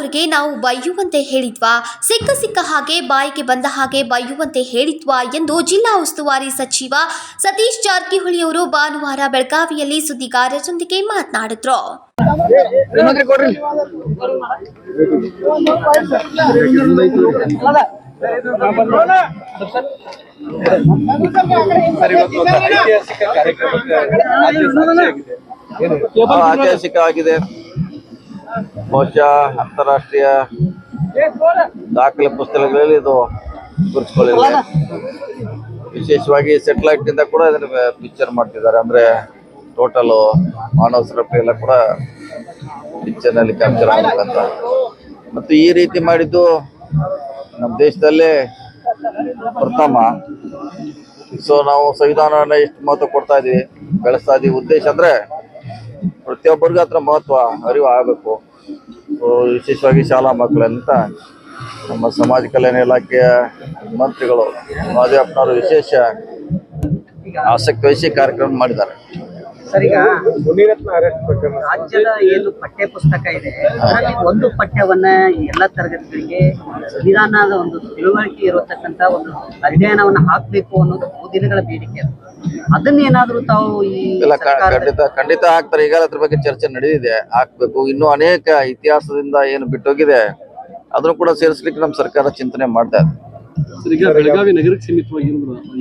ಅವರಿಗೆ ನಾವು ಬೈಯುವಂತೆ ಹೇಳಿದ್ವಾ? ಸಿಕ್ಕ ಸಿಕ್ಕ ಹಾಗೆ ಬಾಯಿಗೆ ಬಂದ ಹಾಗೆ ಬೈಯುವಂತೆ ಹೇಳಿದ್ವಾ ಎಂದು ಜಿಲ್ಲಾ ಉಸ್ತುವಾರಿ ಸಚಿವ ಸತೀಶ್ ಜಾರಕಿಹೊಳಿ ಅವರು ಭಾನುವಾರ ಬೆಳಗಾವಿಯಲ್ಲಿ ಸುದ್ದಿಗಾರರೊಂದಿಗೆ ಮಾತನಾಡಿದ್ರು. ಐತಿಹಾಸಿಕ ಬಹುಶಃ ಅಂತಾರಾಷ್ಟ್ರೀಯ ದಾಖಲೆ ಪುಸ್ತಕಗಳಲ್ಲಿ ಇದು ಗುರುತಿಸಿಕೊಳ್ಳಿದೆ ವಿಶೇಷವಾಗಿ ಸೆಟಲೈಟ್ನಿಂದ ಕೂಡ ಇದನ್ನ ಪಿಕ್ಚರ್ ಮಾಡ್ತಿದ್ದಾರೆ. ಅಂದ್ರೆ ಟೋಟಲ್ ಮಾನವ ಸರಪಳಿ ಎಲ್ಲ ಕೂಡ ಪಿಕ್ಚರ್ನಲ್ಲಿ ಕ್ಯಾಪ್ಚರ್ ಆಗಬೇಕಂತ. ಮತ್ತು ಈ ರೀತಿ ಮಾಡಿದ್ದು ನಮ್ಮ ದೇಶದಲ್ಲೇ ಪ್ರಥಮ. ಸೊ ನಾವು ಸಂವಿಧಾನವನ್ನು ಎಷ್ಟು ಮಹತ್ವ ಕೊಡ್ತಾ ಇದೀವಿ ಬೆಳೆಸ್ತಾ ಇದೀವಿ. ಉದ್ದೇಶ ಅಂದ್ರೆ ಪ್ರತಿಯೊಬ್ಬರಿಗೂ ಹತ್ರ ಮಹತ್ವ ಅರಿವು ಆಗಬೇಕು ವಿಶೇಷವಾಗಿ ಶಾಲಾ ಮಕ್ಕಳಂತ ನಮ್ಮ ಸಮಾಜ ಕಲ್ಯಾಣ ಇಲಾಖೆಯ ಮಂತ್ರಿಗಳು ಮಾದೇವಪ್ಪನವರು ವಿಶೇಷ ಆಸಕ್ತಿ ವಹಿಸಿ ಕಾರ್ಯಕ್ರಮ ಮಾಡಿದ್ದಾರೆ ಸರ್, ಈಗ ಮುನಿರತ್ನ ಅರೆಸ್ಟ್ ಪ್ರಕರಣ ರಾಜ್ಯದ ಏನು ಪಠ್ಯ ಪುಸ್ತಕ ಇದೆ, ಅದರಲ್ಲಿ ಒಂದು ಪಠ್ಯವನ್ನ ಎಲ್ಲ ತರಗತಿಗಳಿಗೆ ಸಂವಿಧಾನದ ಒಂದು ತಿಳುವಳಿಕೆ ಇರತಕ್ಕಂತ ಒಂದು ಅಧ್ಯಯನವನ್ನ ಹಾಕ್ಬೇಕು ಅನ್ನೋದು ಬಹುದಿನಗಳ ಬೇಡಿಕೆ. ಅದನ್ನೇನಾದ್ರೂ ತಾವು ಈ ಇಲ್ಲ ಕ- ಸರ್ಕಾರದ- ಖಂಡಿತ ಖಂಡಿತ ಆಗ್ತಾರೆ. ಈಗ ಅದ್ರ ಬಗ್ಗೆ ಚರ್ಚೆ ನಡೆದಿದೆ. ಹಾಕ್ಬೇಕು ಇನ್ನು ಅನೇಕ ಇತಿಹಾಸದಿಂದ ಏನು ಬಿಟ್ಟೋಗಿದೆ ಅದನ್ನು ಕೂಡ ಸೇರಿಸ್ಲಿಕ್ಕೆ ನಮ್ಮ ಸರ್ಕಾರ ಚಿಂತನೆ ಮಾಡ್ತಾ ಇದೆ. ಸರ್, ಈಗ ಬೆಳಗಾವಿ ನಗರಕ್ಕೆ ಸೀಮಿತವಾಗಿ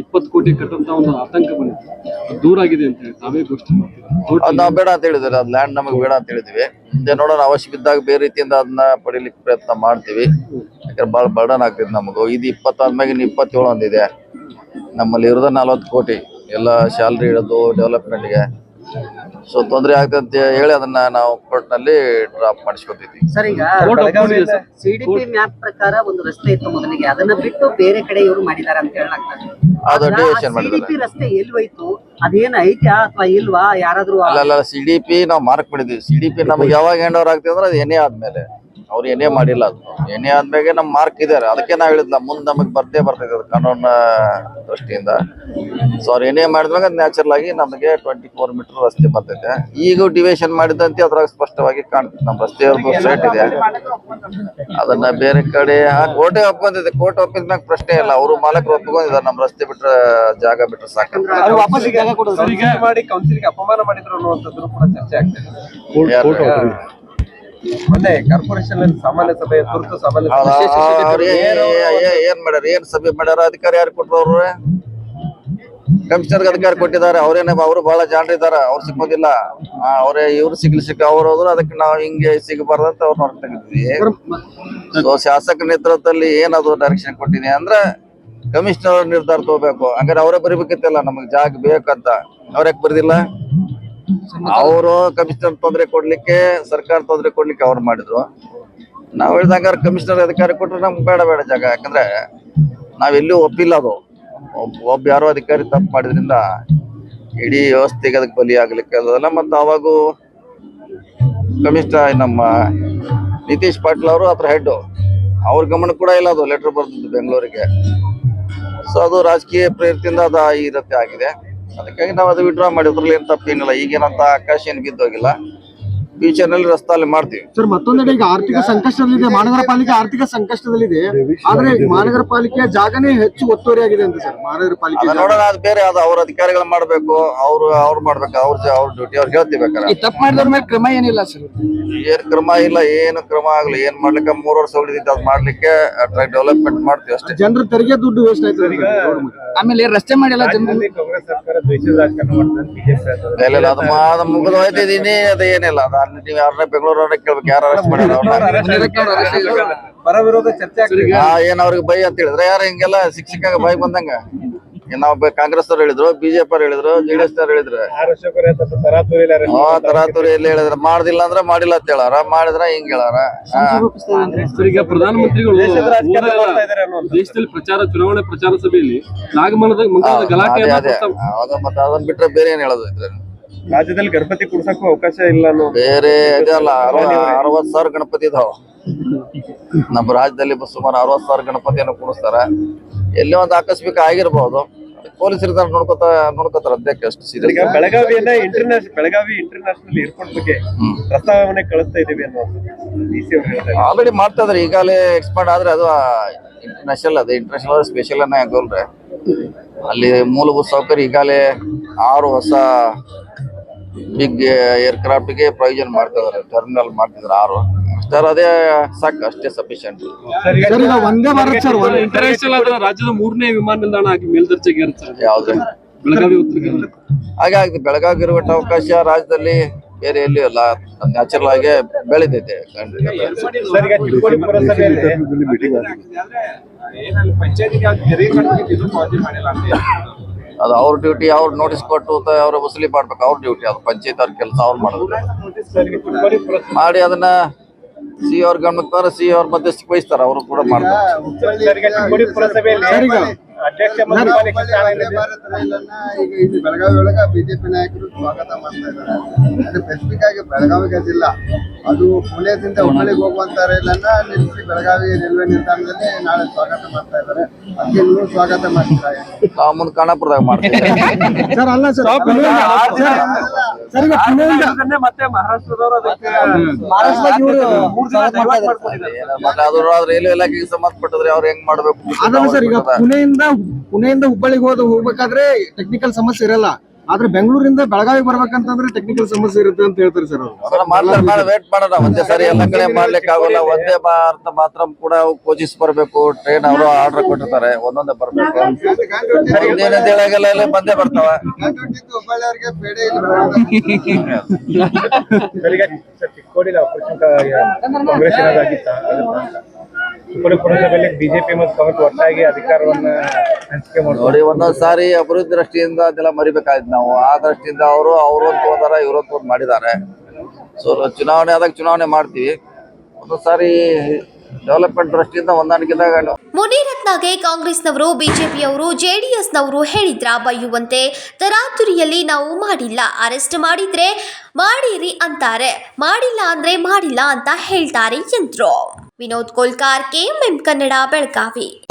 ಇಪ್ಪತ್ತು ಕೋಟಿ ಕಟ್ಟಂತ ಒಂದು ಆತಂಕ ಬಂದಿತ್ತು ಅದು ದೂರ ಆಗಿದೆ ಅಂತ ಹೇಳಿ ತಾವೇ ಘೋಷಣೆ ಮಾಡ್ತೀವಿ ಅದ್ ನಾವು ಬೇಡ ಅಂತ ಹೇಳಿದ್ರೆ ಅದು ಲ್ಯಾಂಡ್ ನಮಗೆ ಬೇಡ ಅಂತ ಹೇಳಿದ್ವಿ ಮುಂದೆ ನೋಡೋಣ. ಅವಶ್ಯ ಬಿದ್ದಾಗ ಬೇರೆ ರೀತಿಯಿಂದ ಅದನ್ನ ಪಡಿಲಿಕ್ಕೆ ಪ್ರಯತ್ನ ಮಾಡ್ತೀವಿ. ಯಾಕಂದ್ರೆ ಬಹಳ ಬರ್ಡನ್ ಆಗ್ತಿದ್ ನಮಗೂ ಇದು ಇಪ್ಪತ್ತಾದ್ಮೇಲೆ ಇನ್ನು ಇಪ್ಪತ್ತೇಳು ಒಂದಿದೆ ನಮ್ಮಲ್ಲಿ ಇರೋದ ನಲ್ವತ್ತು ಕೋಟಿ. ಎಲ್ಲ ಸ್ಯಾಲ್ರಿ ಇಡೋದು ಡೆವಲಪ್ಮೆಂಟ್ಗೆ ಸೊ ತೊಂದರೆ ಆಗ್ತದೆ ಅಂತ ಹೇಳಿ ಅದನ್ನ ನಾವು ಕೋರ್ಟ್ನಲ್ಲಿ ಡ್ರಾಪ್ ಮಾಡಿಸ್ಕೊತಿದ್ವಿ. ಸರ್ ಈಗ. ಸಿಡಿಪಿ ಮ್ಯಾಪ್ ಪ್ರಕಾರ ಒಂದು ರಸ್ತೆ ಇತ್ತು ಮೊದಲಿಗೆ. ಅದನ್ನ ಬಿಟ್ಟು ಬೇರೆ ಕಡೆ ಇವರು ಮಾಡಿದ್ದಾರೆ ಅಂತ ಹೇಳಲಾಗ್ತದೆ ಅದು ಮಾಡಿದ್ದಾರೆ. ಸಿಡಿಪಿ ರಸ್ತೆ ಎಲ್ಲಿ ಹೋಯ್ತು? ಅದೇನ್ ಐತ್ಯಾ ಅಥವಾ ಇಲ್ವಾ? ಯಾರಾದ್ರೂ ಅಲ್ಲ ಸಿಡಿಪಿ ನಾವು ಮಾರ್ಕ್ ಮಾಡಿದ್ವಿ ಸಿಡಿಪಿ ನಮ್ಗೆ ನಮಗೆ ಯಾವಾಗ ಹ್ಯಾಂಡ್ ಓವರ್ ಆಗ್ತದೆ ಅಂದ್ರೆ ಅದು ಎನೇ ಆದ್ಮೇಲೆ. ಅವ್ರು ಏನೇ ಮಾಡಿಲ್ಲ ಅದು. ಏನೇ ಅಂದ್ಮೇಲೆ ನಮ್ಮ ಮಾರ್ಕ್ ಇದಾರೆ. ಅದಕ್ಕೆ ನಾವು ಹೇಳಿದ್ಲ ಮುಂದೆ ನಮಗೆ ಬರ್ತೇ ಬರ್ತೈತೆ ಅದು ಕಾನೂನ ದೃಷ್ಟಿಯಿಂದ. ಸೊ ಅವ್ರು ಏನೇ ಮಾಡಿದ್ಮೇಲೆ ನ್ಯಾಚುರಲ್ ಆಗಿ ನಮಗೆ ಟ್ವೆಂಟಿ ಫೋರ್ ಮೀಟರ್ ರಸ್ತೆ ಬರ್ತೈತೆ. ಈಗ ಡಿವಿಷನ್ ಮಾಡಿದಂತೆ ಅದ್ರಾಗ ಸ್ಪಷ್ಟವಾಗಿ ಕಾಣ್ತದೆ ನಮ್ಮ ರಸ್ತೆ ಸ್ಟ್ರೇಟ್ ಇದೆ. ಅದನ್ನ ಬೇರೆ ಕಡೆ ಕೋಟೆ ಒಪ್ಕೊಂಡಿದೆ ಕೋರ್ಟ್ ಒಪ್ಪಿದ್ಮ್ಯಾಗ ಪ್ರಶ್ನೆ ಇಲ್ಲ. ಅವರು ಮಾಲಕರು ಒಪ್ಕೊಂಡಿದ್ದಾರೆ ನಮ್ಮ ರಸ್ತೆ ಬಿಟ್ರೆ ಜಾಗ ಬಿಟ್ರೆ ಸಾಕು ಮಾಡಿ ಅಪಮಾನ ಮಾಡಿದ್ರು ಅನ್ನುವಂಥದ್ದು ಕೂಡ ಚರ್ಚೆ ಆಗ್ತದೆ? ಮೊನ್ನೆ ಕಾರ್ಪೊರೇಷನ್ ಸಾಮಾನ್ಯ ಸಭೆ ತುರ್ತು ಸಾಮಾನ್ಯ ಸಭೆ ಏನ್ ಮಾಡ್ಯಾರ? ಏನ್ ಸಭೆ ಮಾಡ್ಯಾರ? ಅಧಿಕಾರಿ ಯಾರು ಕೊಟ್ರು ಅವ್ರು? ಕಮಿಷನರ್ ಅಧಿಕಾರ ಕೊಟ್ಟಿದ್ದಾರೆ. ಅವ್ರೇನ ಅವರು ಬಹಳ ಜಾಣರಿದಾರ ಅವ್ರು ಸಿಕ್ಕೋದಿಲ್ಲ ಅವರೇ ಇವ್ರು ಸಿಗ್ಲಿ ಸಿಕ್ಕ ಅವ್ರು ಹೋದ್ರು ಅದಕ್ಕೆ ನಾವು ಹಿಂಗೆ ಸಿಗಬಾರ್ದಂತ ಅವ್ರು ಹೊರಗೆ ತೆಗಿದ್ವಿ. ಸೊ ಶಾಸಕ ನೇತೃತ್ವದಲ್ಲಿ ಏನದು ಡೈರೆಕ್ಷನ್ ಕೊಟ್ಟಿದೆ ಅಂದ್ರೆ ಕಮಿಷನರ್ ನಿರ್ಧಾರ ತಗೋಬೇಕು. ಹಂಗಾರೆ ಅವರೇ ಬರಿಬೇಕಿತ್ತಲ್ಲ ನಮಗೆ ಜಾಗ ಬೇಕಂತ. ಅವ್ರ್ಯಾಕ್ ಬರ್ದಿಲ್ಲ? ಅವರು ಕಮಿಷನರ್ ತೊಂದರೆ ಕೊಡ್ಲಿಕ್ಕೆ ಸರ್ಕಾರ ತೊಂದರೆ ಕೊಡ್ಲಿಕ್ಕೆ ಅವ್ರು ಮಾಡಿದ್ರು. ನಾವ್ ಹೇಳಿದಾಗ ಕಮಿಷನರ್ ಅಧಿಕಾರಿ ಕೊಟ್ರೆ ನಮ್ಗೆ ಬೇಡ ಬೇಡ ಜಾಗ. ಯಾಕಂದ್ರೆ ನಾವೆಲ್ಲೂ ಒಪ್ಪಿಲ್ಲ ಅದು. ಒಬ್ಬ ಯಾರೋ ಅಧಿಕಾರಿ ತಪ್ಪು ಮಾಡಿದ್ರಿಂದ ಇಡೀ ವ್ಯವಸ್ಥೆಗೆ ಅದಕ್ಕೆ ಬಲಿ ಆಗ್ಲಿಕ್ಕೆ ಅದಲ್ಲ ಮತ್ತು ಅವಾಗೂ ಕಮಿಷನರ್, ನಮ್ಮ ನಿತೀಶ್ ಪಾಟೀಲ್ ಅವರು ಅದ್ರ ಹೆಡ್ ಅವ್ರ ಗಮನ ಕೂಡ ಇಲ್ಲ ಅದು. ಲೆಟರ್ ಬರ್ತಿದ್ದು ಬೆಂಗಳೂರಿಗೆ ಸೊ ಅದು ರಾಜಕೀಯ ಪ್ರೇರಿತಿಂದ ಅದು ಈ ರೀತಿ ಆಗಿದೆ. ಅದಕ್ಕಾಗಿ ನಾವು ಅದು ವಿಡ್ರಾ ಮಾಡಿದ್ರಲ್ಲಿ ಏನು ತಪ್ಪೇನಿಲ್ಲ ಈಗೇನಂತ ಆಕಾಶ ಏನು ಬಿದ್ದೋಗಿಲ್ಲ. ಫ್ಯೂಚರ್ನಲ್ಲಿ ರಸ್ತಾಲಿ ಮಾಡ್ತೀವಿ. ಸರ್ ಮತ್ತೊಂದೆಡೆ ಈಗ ಆರ್ಥಿಕ ಸಂಕಷ್ಟದಲ್ಲಿದೆ. ಮಹಾನಗರ ಪಾಲಿಕೆ ಆರ್ಥಿಕ ಸಂಕಷ್ಟದಲ್ಲಿದೆ. ಆದ್ರೆ ಮಹಾನಗರ ಪಾಲಿಕೆಯ ಜಾಗನೇ ಹೆಚ್ಚು ಒತ್ತುವರಿಯಾಗಿದೆ ಅಂತ ಸರ್ ಮಹಾನಗರ ಪಾಲಿಕೆ ನೋಡೋಣ ಅದು ಬೇರೆ ಅದು ಅವ್ರ ಅಧಿಕಾರಿಗಳು ಮಾಡ್ಬೇಕು ಅವ್ರು ಅವ್ರು ಮಾಡ್ಬೇಕು ಅವ್ರ ಅವ್ರ ಡ್ಯೂಟಿ ಅವ್ರು ಹೇಳ್ತೀವಿ ಬೇಕಾರೆ ತಪ್ಪು ಮಾಡಿದವ್ರ ಮೇಲೆ ಕ್ರಮ ಏನಿಲ್ಲ ಸರ್? ಏನ್ ಕ್ರಮ ಇಲ್ಲ ಏನು ಕ್ರಮ ಆಗ್ಲಿ ಏನ್ ಮಾಡ್ಲಿಕ್ಕೆ ಮೂರ್ ವರ್ಷ ಉಳಿದಿದ್ದು ಅದ್ ಮಾಡ್ಲಿಕ್ಕೆ ಡೆವಲಪ್ಮೆಂಟ್ ಮಾಡ್ತೀವಿ ಅಷ್ಟೇ. ಜನರ ತೆರಿಗೆ ದುಡ್ಡು ವೇಸ್ಟ್ ಆಯ್ತು ಆಮೇಲೆ ರಸ್ತೆ ಮಾಡಿಲ್ಲ ಜನರು? ಕಾಂಗ್ರೆಸ್ ಸರ್ಕಾರ ದ್ವೇಷದ ರಾಜಕಾರಣ ಮಾಡ್ತಾರೆ ಬಿಜೆಪಿ ಅದು ಮುಗಿದು ಅದು ಏನಿಲ್ಲ ಅದು ಅಲ್ಲಿ ನೀವು ಯಾರನ್ನ ಬೆಂಗಳೂರವ್ರನ್ನ ಕೇಳ್ಬೇಕು ಯಾರು ಅರೆಸ್ಟ್ ಮಾಡ್ಯಾರ ವಿರೋಧ ಚರ್ಚೆ ಏನ್ ಅವ್ರಿಗೆ ಬೈ ಅಂತ ಹೇಳಿದ್ರೆ ಯಾರು ಹಿಂಗೆಲ್ಲ ಶಿಕ್ಷಕ ಬೈ ಬಂದಂಗ? ಏನ್ ನಾವು ಕಾಂಗ್ರೆಸ್ ಅವ್ರು ಹೇಳಿದ್ರು ಬಿಜೆಪಿ ಅವ್ರು ಹೇಳಿದ್ರು ಜೆಡಿಎಸ್ ಅವ್ರು ಹೇಳಿದ್ರು. ತರಾತುರಿ ಎಲ್ಲಿ ಹೇಳಿದ್ರ ಮಾಡ್ದಿಲ್ಲ ಅಂದ್ರೆ ಮಾಡಿಲ್ಲ ಅಂತ ಹೇಳಾರ ಮಾಡಿದ್ರ ಹಿಂಗ್ ಹೇಳಾರ? ಪ್ರಧಾನಮಂತ್ರಿಗಳು. ದೇಶದಲ್ಲಿ ಪ್ರಚಾರ ಚುನಾವಣೆ ಪ್ರಚಾರ ಸಭೆಯಲ್ಲಿ ನಾಗಮನದ ಗಲಾಟೆ ಅದನ್ನ ಬಿಟ್ರೆ ಬೇರೆ ಏನ್ ಹೇಳೋದು ಇದ್ರೆ ರಾಜ್ಯದಲ್ಲಿ ಗಣಪತಿ ಕುಡ್ಸಕ್ಕೂ ಅವಕಾಶ ಇಲ್ಲ ಅನ್ನೋ ಬೇರೆ ಇದೆ ಅಲ್ಲ ಅರವತ್ ಸಾವಿರ ಗಣಪತಿ ಇದಾವ. ನಮ್ಮ ರಾಜ್ಯದಲ್ಲಿ ಸುಮಾರು ಅರವತ್ ಸಾವಿರ ಗಣಪತಿಯನ್ನು ಕೂಡಿಸ್ತಾರ ಎಲ್ಲೋ ಒಂದು ಆಕಸ್ಮಿಕ ಆಗಿರ್ಬಹುದು ಪೊಲೀಸ್ ಇರ್ತಾರೆ ನೋಡ್ಕೊತ ನೋಡ್ಕೊತಾರ ಅದಕ್ಕೆ ಅಷ್ಟು ಸೀರಿಯಸ್ ಬೆಳಗಾವಿಯನ್ನ ಇಂಟರ್ನ್ಯಾಷನಲ್ ಬೆಳಗಾವಿ ಇಂಟರ್ನ್ಯಾಷನಲ್ ಏರ್ಪೋರ್ಟ್ ಬಗ್ಗೆ ಪ್ರಸ್ತಾವನೆ ಕಳಿಸ್ತಾ ಇದೀವಿ ಅನ್ನೋದು ಆಲ್ರೆಡಿ ಮಾಡ್ತಾ ಇದಾರೆ ಈಗಾಗಲೇ ಎಕ್ಸ್ಪಾಂಡ್ ಆದ್ರೆ ಅದು ಇಂಟರ್ನ್ಯಾಷನಲ್ ಅದು ಇಂಟರ್ನ್ಯಾಷನಲ್ ಸ್ಪೆಷಲ್ ಅನ್ನ ಆಗೋಲ್ರೆ. ಅಲ್ಲಿ ಮೂಲಭೂತ ಸೌಕರ್ಯ ಈಗಾಗಲೇ ಆರು ಹೊಸ ಬಿಗ್ ಏರ್ಕ್ರಾಫ್ಟ್ಗೆ ಪ್ರಯೋಜನ ಮಾಡ್ತಿದ್ದಾರೆ ಟರ್ಮಿನಲ್ ಮಾಡ್ತಿದ್ರೆ ಆರು. ಸರ್ ಅದೇ ಸಾಕು ಅಷ್ಟೇ ಸಫಿಶಿಯಂಟ್ ಒಂದೇ ಭಾರತ್ ಸರ್ ಒಂದೇ ಇಂಟರ್ನ್ಯಾಷನಲ್ ಆದ್ರೆ ರಾಜ್ಯದ ಮೂರನೇ ವಿಮಾನ ನಿಲ್ದಾಣ ಆಗಿ ಮೇಲ್ದರ್ಜೆಗೆ ಯಾವ್ದು? ಬೆಳಗಾವಿ ಉತ್ತರ ಕನ್ನಡ ಹಾಗೆ ಆಗಿದೆ ಬೆಳಗಾವಿ ಇರುವಂತಹ ಅವಕಾಶ ರಾಜ್ಯದಲ್ಲಿ ಬೇರೆ ಎಲ್ಲಿ ಇಲ್ಲ. ನ್ಯಾಚುರಲ್ ಆಗಿ ಬೆಳೆದೈತೆ ಪುರಸಭೆಯಲ್ಲಿ ಅದು ಅವ್ರ ಡ್ಯೂಟಿ ಅವ್ರು ನೋಟಿಸ್ ಕೊಟ್ಟು ಅವ್ರ ವಸೂಲಿ ಮಾಡ್ಬೇಕು ಅವ್ರ ಡ್ಯೂಟಿ ಅದು. ಪಂಚಾಯತ್ ಅವ್ರ ಕೆಲಸ ಅವ್ರು ಮಾಡೋದು. ಮಾಡಿ ಅದನ್ನ ಸಿ ಅವ್ರ ಗಮನಕ್ಕೆ ಬಂದ್ರೆ ಸಿ ಅವ್ರ ಮಧ್ಯಸ್ಥಿಕೆ ವಹಿಸ್ತಾರೆ ಅವರು ಕೂಡ ಮಾಡ್ತಾರೆ. ಬೆಳಗಾವಿ ಒಳಗ ಬಿಜೆಪಿ ನಾಯಕರು ಸ್ವಾಗತ ಮಾಡ್ತಾ ಇದ್ದಾರೆ. ಅದು ಸ್ಪೆಸಿಫಿಕ್ ಆಗಿ ಬೆಳಗಾವಿಗೆ ಅದಿಲ್ಲ ಅದು ಪುಣೆದಿಂದ ಹುಬ್ಬಳ್ಳಿಗೆ ಹೋಗುವಂತ ರೈಲನ್ನ ನಿಲ್ಲಿಸಿ ಬೆಳಗಾವಿ ರೈಲ್ವೆ ನಿಲ್ದಾಣದಲ್ಲಿ ನಾಳೆ ಸ್ವಾಗತ ಮಾಡ್ತಾ ಇದ್ದಾರೆ. ಅದಕ್ಕೆ ನೀವು ಸ್ವಾಗತ ಮಾಡ್ತೀರಾ ನಾವು ಮುಂದೆ ಖಾನಾಪುರದಾಗ ಮಾಡ್ತೀವಿ. ಸರ್ ಅಲ್ಲ ಸರ್ ಪುಣೆಯಿಂದ ಸರ್, ಸರ್ ಈಗ ಪುಣೆಯಿಂದ ಮತ್ತೆ ಮಹಾರಾಷ್ಟ್ರದವರು ಅದಕ್ಕೆ ಮಹಾರಾಷ್ಟ್ರದಾಗ ಇವರು ಮೂರ್ ದಿನ divert ಮಾಡ್ಕೊಂಡಿದ್ದಾರೆ. ಮತ್ತೆ ಅದು ರೈಲ್ವೆ ಇಲಾಖೆಗೆ ಸಂಬಂಧಪಟ್ಟದ್ರೆ ಅವ್ರು ಹೆಂಗ್ ಮಾಡ್ಬೇಕು? ಅದಲ್ಲ ಸರ್ ಈಗ ಪುಣೆಯಿಂದ ಪುಣೆಯಿಂದ ಹುಬ್ಬಳ್ಳಿಗೆ ಹೋದ ಹೋಗ್ಬೇಕಾದ್ರೆ ಟೆಕ್ನಿಕಲ್ ಸಮಸ್ಯೆ ಇರಲ್ಲ. ಆದ್ರೆ ಬೆಂಗಳೂರಿಂದ ಬೆಳಗಾವಿ ಬರ್ಬೇಕಂತಂದ್ರೆ ಟೆಕ್ನಿಕಲ್ ಸಮಸ್ಯೆ ಇರುತ್ತೆ ಅಂತ ಹೇಳ್ತಾರೆ ಸರ್ ಮಾಡ್ತಾರೆ ಮಾಡಿ ವೇಟ್ ಮಾಡೋಣ. ಒಂದೇ ಸರಿ ಎಲ್ಲ ಕಡೆ ಮಾಡ್ಲಿಕ್ಕೆ ಆಗೋಲ್ಲ ಒಂದೇ ಭಾರತ ಮಾತ್ರ ಕೂಡ ಕೋಚಿಸ್ ಬರ್ಬೇಕು ಟ್ರೈನ್ ಅವರು ಆರ್ಡರ್ ಕೊಟ್ಟಿರ್ತಾರೆ. ಒಂದೊಂದೇ ಬರ್ಬೇಕು. ಬಂದೇ ಬರ್ತಾವ. ಹುಬ್ಬಳ್ಳಿಯವರಿಗೆ ಪುರಸಭೆಯಲ್ಲಿ ಬಿಜೆಪಿ ಮತ್ತು ಕಾಂಗ್ರೆಸ್ ಒಟ್ಟಾಗಿ ಅಧಿಕಾರವನ್ನ ಹಂಚಿಕೆ ಮಾಡ್ತಾರೆ. ನೋಡಿ ಒಂದೊಂದ್ ಸಾರಿ ಅಭಿವೃದ್ಧಿ ದೃಷ್ಟಿಯಿಂದ ಅದೆಲ್ಲ ಮರಿಬೇಕಾಯ್ತು ನಾವು. ಆ ದೃಷ್ಟಿಯಿಂದ ಅವರು ಅವ್ರೊಂದು ಹೋದಾರ ಇವ್ರೊಂದು ಒಂದು ಮಾಡಿದ್ದಾರೆ. ಸೊ ಚುನಾವಣೆ ಆದಾಗ ಚುನಾವಣೆ ಮಾಡ್ತೀವಿ. ಒಂದೊಂದ್ ಸಾರಿ ಡೆವಲಪ್ಮೆಂಟ್ ದೃಷ್ಟಿಯಿಂದ ಹೊಂದಾಣಿಕೆದಾಗ ಮುನಿರತ್ನಗೆ ಕಾಂಗ್ರೆಸ್ನವರು, ಬಿಜೆಪಿಯವರು, ಜೆಡಿಎಸ್ನವರು ಹೇಳಿದ್ರ ಬೈಯುವಂತೆ ತರಾತುರಿಯಲ್ಲಿ ನಾವು ಮಾಡಿಲ್ಲ. ಅರೆಸ್ಟ್ ಮಾಡಿದ್ರೆ ಮಾಡಿರಿ ಅಂತಾರೆ. ಮಾಡಿಲ್ಲ ಅಂದ್ರೆ ಮಾಡಿಲ್ಲ ಅಂತ ಹೇಳ್ತಾರೆ ಎಂದ್ರು. ವಿನೋದ್ ಕೋಲ್ಕಾರ್, ಕೆಎಂಎಂ ಕನ್ನಡ, ಬೆಳಗಾವಿ.